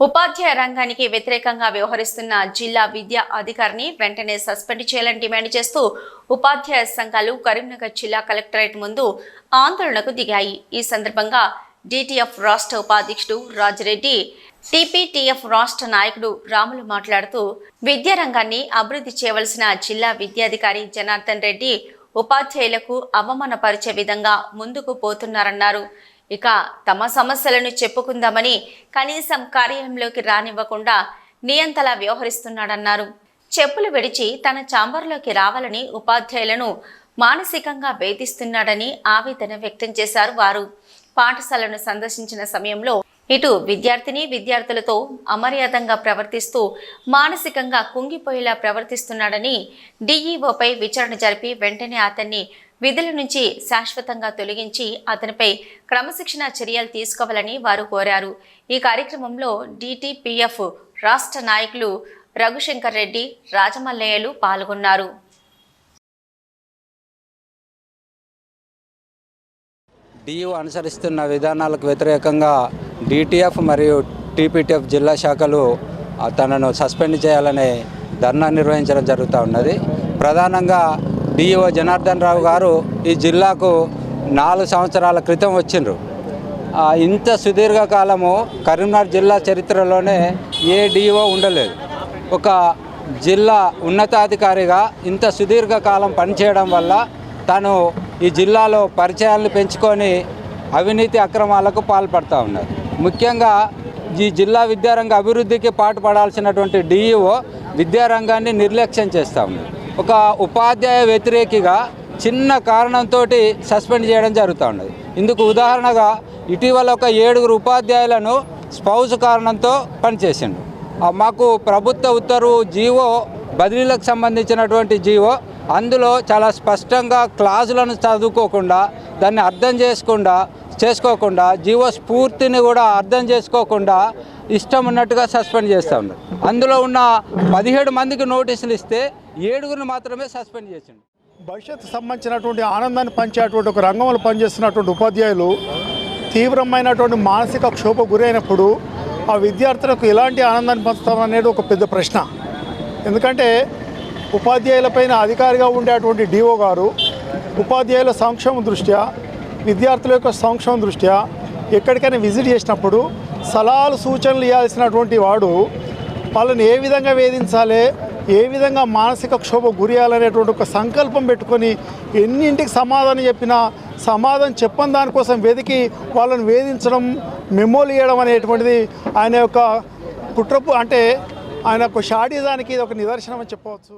ఉపాధ్యాయ రంగానికి వ్యతిరేకంగా వ్యవహరిస్తున్న జిల్లా విద్యా అధికారిని వెంటనే సస్పెండ్ చేయాలని డిమాండ్ చేస్తూ ఉపాధ్యాయ సంఘాలు కరీంనగర్ జిల్లా కలెక్టరేట్ ముందు ఆందోళనకు దిగాయి. ఈ సందర్భంగా డిటిఎఫ్ రాష్ట్ర ఉపాధ్యక్షుడు రాజిరెడ్డి టీపీటీఎఫ్ రాష్ట్ర నాయకుడు రాములు మాట్లాడుతూ విద్యారంగాన్ని అభివృద్ధి చేయవలసిన జిల్లా విద్యాధికారి జనార్దన్ రెడ్డి ఉపాధ్యాయులకు అవమానపరిచే విధంగా ముందుకు పోతున్నారన్నారు. ఇక తమ సమస్యలను చెప్పుకుందామని కనీసం కార్యంలోకి రానివ్వకుండా నియంతలా వ్యవహరిస్తున్నాడన్నారు. చెప్పులు విడిచి తన చాంబర్లోకి రావాలని ఉపాధ్యాయులను మానసికంగా వేధిస్తున్నాడని ఆవేదన వ్యక్తం చేశారు వారు. పాఠశాలను సందర్శించిన సమయంలో ఇటు విద్యార్థిని విద్యార్థులతో అమర్యాదంగా ప్రవర్తిస్తూ మానసికంగా కుంగిపోయేలా ప్రవర్తిస్తున్నాడని డీఈఓపై విచారణ జరిపి వెంటనే అతన్ని విధుల నుంచి శాశ్వతంగా తొలగించి అతనిపై క్రమశిక్షణ చర్యలు తీసుకోవాలని వారు కోరారు. ఈ కార్యక్రమంలో డిటిపిఎఫ్ రాష్ట్ర నాయకులు రఘుశంకర్ రెడ్డి రాజమల్లయ్యలు పాల్గొన్నారు. డియు అనుసరిస్తున్న విధానాలకు వ్యతిరేకంగా డిటిఎఫ్ మరియు టీపీటీఎఫ్ జిల్లా శాఖలు తనను సస్పెండ్ చేయాలని ధర్నా నిర్వహించడం జరుగుతూ ఉన్నది. ప్రధానంగా డిఈఓ జనార్దన్ రావు గారు ఈ జిల్లాకు నాలుగు సంవత్సరాల క్రితం వచ్చిండ్రు. ఇంత ఇంత సుదీర్ఘకాలము కరీంనగర్ జిల్లా చరిత్రలోనే ఏ డిఓ ఉండలేదు. ఒక జిల్లా ఉన్నతాధికారిగా ఇంత సుదీర్ఘకాలం పనిచేయడం వల్ల తను ఈ జిల్లాలో పరిచయాలను పెంచుకొని అవినీతి అక్రమాలకు పాల్పడుతూ ఉన్నారు ముఖ్యంగా ఈ జిల్లా విద్యారంగ అభివృద్ధికి పాటుపడాల్సినటువంటి డిఈఓ విద్యారంగాన్ని నిర్లక్ష్యం చేస్తూ. ఉంది ఒక ఉపాధ్యాయ వ్యతిరేకిగా చిన్న కారణంతో సస్పెండ్ చేయడం జరుగుతూ ఉన్నది. ఇందుకు ఉదాహరణగా ఇటీవల ఒక ఏడుగురు ఉపాధ్యాయులను స్పౌజ్ కారణంతో పనిచేసిండు. మాకు ప్రభుత్వ ఉత్తర్వు జీవో బదిలీలకు సంబంధించినటువంటి జీవో అందులో చాలా స్పష్టంగా క్లాజులను చదువుకోకుండా దాన్ని అర్థం చేసుకుండా చేసుకోకుండా జీవో స్ఫూర్తిని కూడా అర్థం చేసుకోకుండా ఇష్టం ఉన్నట్టుగా సస్పెండ్ చేస్తూ ఉన్నారు. అందులో ఉన్న పదిహేడు మందికి నోటీసులు ఇస్తే ఏడుగురిని మాత్రమే సస్పెండ్ చేసిండు. భవిష్యత్తు సంబంధించినటువంటి ఆనందాన్ని పంచేటువంటి ఒక రంగంలో పనిచేస్తున్నటువంటి ఉపాధ్యాయులు తీవ్రమైనటువంటి మానసిక క్షోభ గురైనప్పుడు ఆ విద్యార్థులకు ఎలాంటి ఆనందాన్ని పంచుతాం అనేది ఒక పెద్ద ప్రశ్న. ఎందుకంటే ఉపాధ్యాయులపైన అధికారిగా ఉండేటువంటి డిఓ గారు ఉపాధ్యాయుల సంక్షేమ దృష్ట్యా విద్యార్థుల యొక్క సంక్షేమం దృష్ట్యా ఎక్కడికైనా విజిట్ చేసినప్పుడు సలహాలు సూచనలు ఇవ్వాల్సినటువంటి వాడు వాళ్ళని ఏ విధంగా వేధించాలి ఏ విధంగా మానసిక క్షోభ గురియాలనేటువంటి ఒక సంకల్పం పెట్టుకొని ఎన్నింటికి సమాధానం చెప్పినా సమాధానం చెప్పని దానికోసం వెతికి వాళ్ళని వేధించడం మెమోలు ఇవ్వడం అనేటువంటిది ఆయన యొక్క కుట్రపు అంటే ఆయన యొక్క షాడీజానికి ఇది ఒక నిదర్శనం అని చెప్పవచ్చు.